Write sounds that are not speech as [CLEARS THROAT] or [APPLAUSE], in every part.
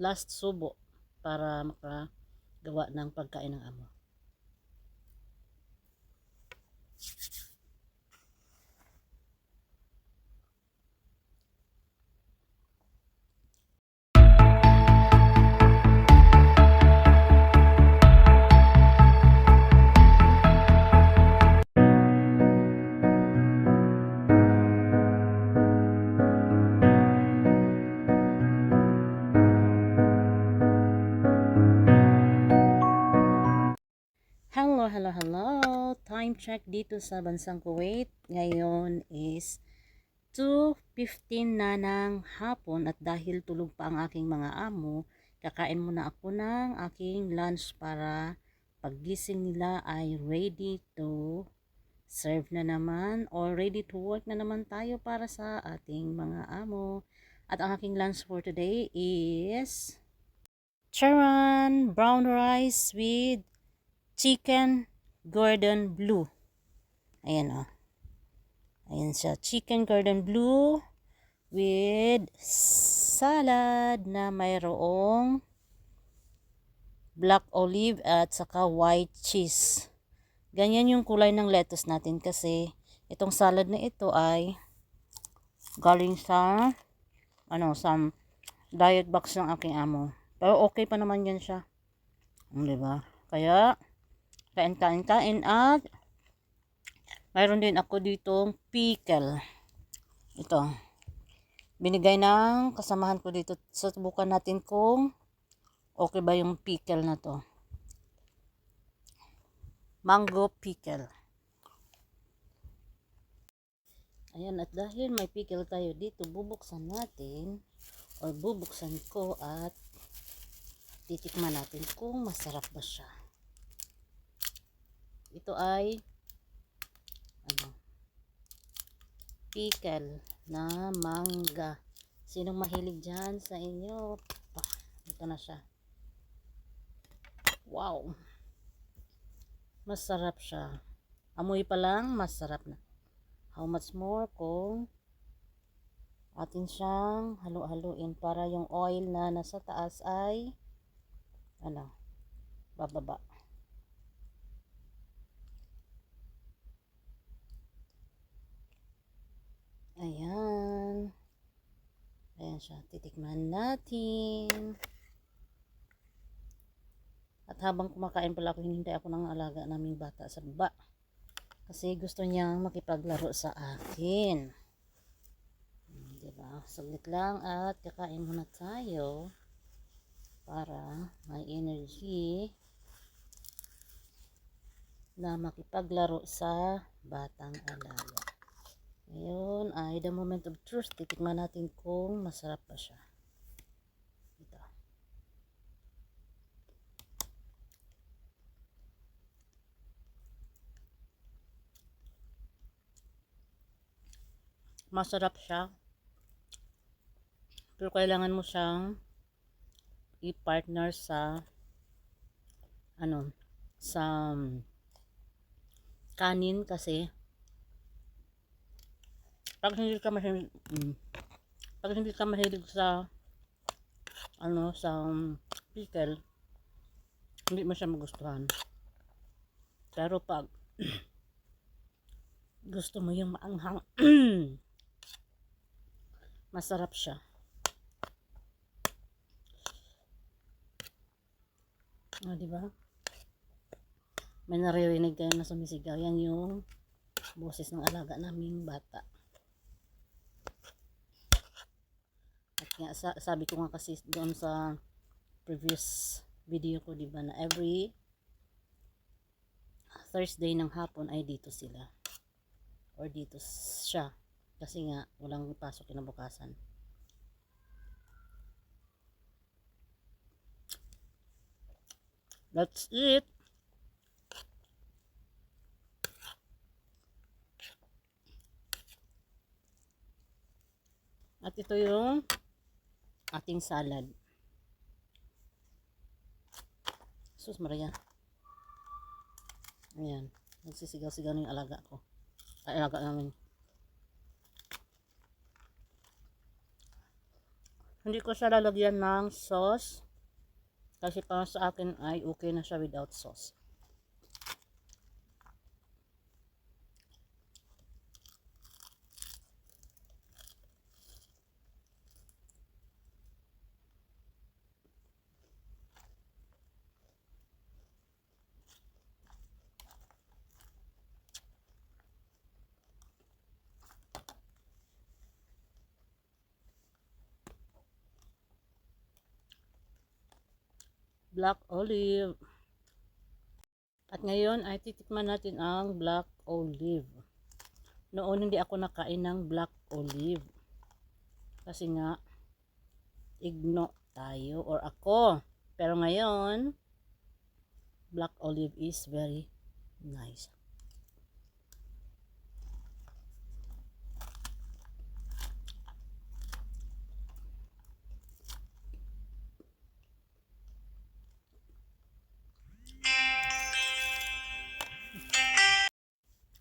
last subo para makagawa ng pagkain ng amo. Check dito sa bansang Kuwait. Ngayon is 2.15 na ng hapon at dahil tulog pa ang aking mga amo, kakain muna ako ng aking lunch para paggising nila ay ready to serve na naman or ready to work na naman tayo para sa ating mga amo. At ang aking lunch for today is charan brown rice with chicken Gordon Blue. Ayan o. Ayan siya. Chicken Gordon Blue with salad na mayroong black olive at saka white cheese. Ganyan yung kulay ng lettuce natin kasi itong salad na ito ay galing sa ano, sa diet box ng aking amo. Pero okay pa naman yan siya. Diba? Kaya, kain kain kain. At mayroon din ako ditong pickle. Ito. Binigay ng kasamahan ko dito. Subukan natin kung okay ba yung pickle na to. Mango pickle. Ayan at dahil may pickle tayo dito bubuksan natin or bubuksan ko at titikman natin kung masarap ba siya ito ay ano? Pickle na mangga. Sinong mahilig dyan sa inyo? Pa, ito na siya. Wow. Masarap siya. Amoy pa lang masarap na. How much more kung atin siyang halu-haluin para yung oil na nasa taas ay ano bababa Ayan. Ayan siya. Titikman natin. At habang kumakain pala ako, hinintay ako ng alaga naming bata sa baba. Kasi gusto niyang makipaglaro sa akin. Hmm, Diba? Saglit lang at kakain muna tayo para may energy na makipaglaro sa batang alaga. Ay the moment of truth. Titikman natin kung masarap pa siya. Ito. Masarap siya. Pero kailangan mo siyang i-partner sa ano sa um, kanin kasi pag hindi ka mahilig mm, pag hindi ka mahilig sa ano sa um, pickle hindi mo siya magustuhan. Pero pag [CLEARS THROAT] gusto mo yung maanghang [CLEARS THROAT] masarap siya. Ah, di ba? May naririnig kayo na sumisigaw. Yan yung boses ng alaga naming bata Nga, sa, sabi ko nga kasi doon sa previous video ko, di ba, na every Thursday ng hapon ay dito sila. Or dito siya. Kasi nga, walang pasok kinabukasan. That's it. At ito yung ating salad. Sus Maria. Ayan. Nagsisigaw-sigaw na yung alaga ko. Ay, alaga namin. Hindi ko siya lalagyan ng sauce. Kasi para sa akin ay okay na siya without sauce. Black olive. At ngayon ay titikman natin ang black olive. Noon hindi ako nakain ng black olive. Kasi nga, igno tayo or ako. Pero ngayon, black olive is very nice.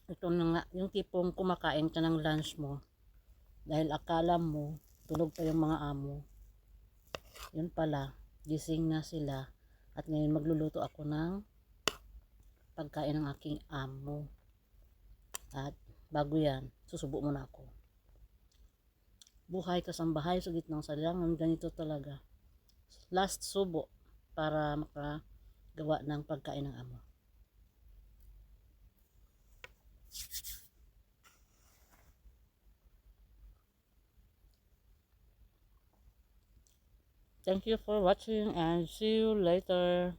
Ito na nga, yung tipong kumakain ka ng lunch mo. Dahil akala mo, tulog pa yung mga amo. Yun pala, gising na sila. At ngayon magluluto ako ng pagkain ng aking amo. At bago yan, susubo muna ako. Buhay kasambahay sa gitnang salangan, ganito talaga. Last subo para makagawa ng pagkain ng amo. Thank you for watching and see you later.